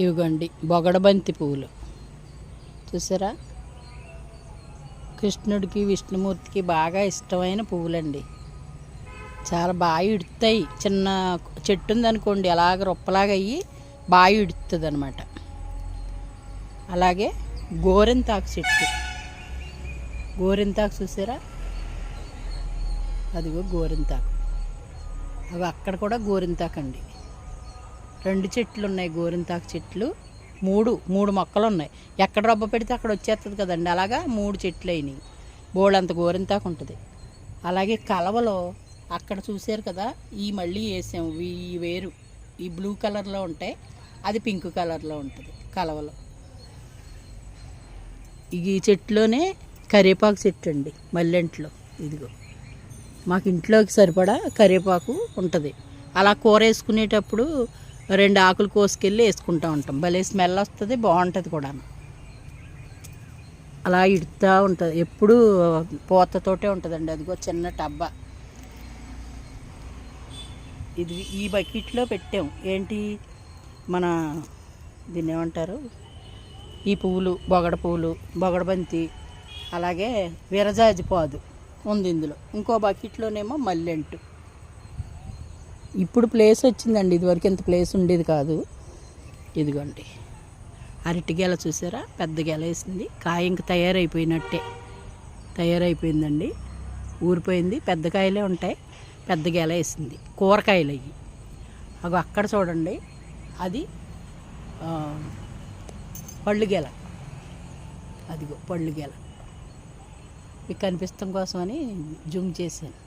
ఇవిగోండి బొగడబంతి పువ్వులు. చూసారా? కృష్ణుడికి విష్ణుమూర్తికి బాగా ఇష్టమైన పువ్వులండి. చాలా బాగా ఇడుతాయి. చిన్న చెట్టు ఉందనుకోండి అలాగ రొప్పలాగా అయ్యి బాగా ఇడుతుంది అనమాట అలాగే గోరింతాకు చెట్టు. గోరింతాకు చూసారా? అదిగో గోరింతాకు. అవి అక్కడ కూడా గోరింతాకు అండి రెండు చెట్లు ఉన్నాయి గోరింతాకు చెట్లు. మూడు మూడు మొక్కలు ఉన్నాయి ఎక్కడ రొబ్బ పెడితే అక్కడ వచ్చేస్తుంది కదండి. అలాగా మూడు చెట్లు అయినాయి బోళ్ళంత గోరింతాకు ఉంటుంది. అలాగే కలవలో అక్కడ చూశారు కదా ఈ మళ్ళీ వేసాము. ఈ వేరు ఈ బ్లూ కలర్లో ఉంటాయి అది పింక్ కలర్లో ఉంటుంది కలవలో. ఈ చెట్లోనే కరివేపాకు చెట్టు అండి మల్లెంట్లో. ఇదిగో మాకు ఇంట్లోకి సరిపడా కరివేపాకు ఉంటుంది. అలా కూర వేసుకునేటప్పుడు రెండు ఆకులు కోసుకెళ్ళి వేసుకుంటూ ఉంటాం. భలే స్మెల్ వస్తుంది బాగుంటుంది కూడా అలా ఇడుతూ ఉంటుంది. ఎప్పుడూ పూతతోటే ఉంటుందండి. అదిగో చిన్న టబ్బ. ఇది ఈ బకెట్లో పెట్టాం. ఏంటి? మన దీన్ని ఏమంటారు ఈ పువ్వులు బొగడ పువ్వులు బొగడబంతి అలాగే విరజాజి పాదు ఉంది ఇందులో. ఇంకో బకెట్లోనేమో మల్లెంటు. ఇప్పుడు ప్లేస్ వచ్చిందండి. ఇదివరకు ఇంత ప్లేస్ ఉండేది కాదు. ఇదిగోండి. అరటి గెల చూసారా? పెద్ద గెల వేసింది. కాయ ఇంక తయారైపోయినట్టే. తయారైపోయిందండి. ఊరిపోయింది. పెద్ద కాయలే ఉంటాయి. పెద్ద గెల వేసింది. కూరకాయలు అవి అగో అక్కడ చూడండి. అది పళ్ళు గెల. అదిగో పళ్ళు గెల. మీకు కనిపిస్తాం కోసమని జూమ్ చేశాను.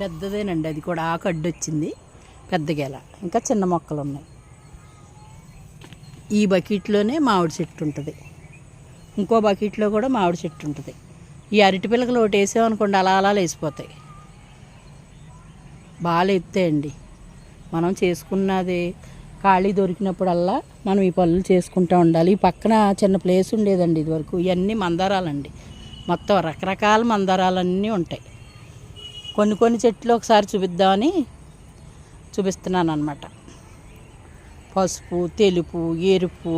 పెద్దదేనండి అది కూడా ఆకు అడ్డొచ్చింది వచ్చింది గెల ఇంకా చిన్న మొక్కలు ఉన్నాయి ఈ బకెట్లోనే మామిడి చెట్టు ఉంటుంది ఇంకో బకెట్లో కూడా మామిడి చెట్టు ఉంటుంది ఈ అరటి పిల్లకలు ఒకటి వేసామనుకోండి అలా అలా వేసిపోతాయి బాగా ఎత్తాయండి. మనం చేసుకున్నది ఖాళీ దొరికినప్పుడల్లా మనం ఈ పనులు చేసుకుంటూ ఉండాలి. ఈ పక్కన చిన్న ప్లేస్ ఉండేదండి ఇదివరకు. ఇవన్నీ మందారాలండి. మొత్తం రకరకాల మందారాలన్నీ ఉంటాయి. కొన్ని కొన్ని చెట్లు ఒకసారి చూపిద్దామని చూపిస్తున్నాను అనమాట పసుపు తెలుపు ఎరుపు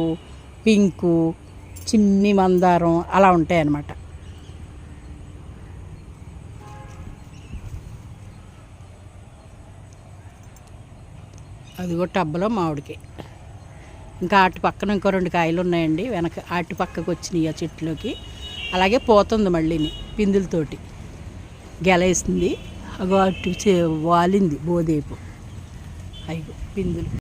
పింకు చిన్ని మందారం అలా ఉంటాయి అన్నమాట కూడా టబ్బలో మామిడికి ఇంకా అటు పక్కన ఇంకో రెండు కాయలు ఉన్నాయండి. వెనక అటు పక్కకు వచ్చినాయి ఆ చెట్లోకి. అలాగే పోతుంది మళ్ళీని పిందులతోటి. గెలేసింది అగో అటు వాలింది బోదేపు. అయ్యో పిందులు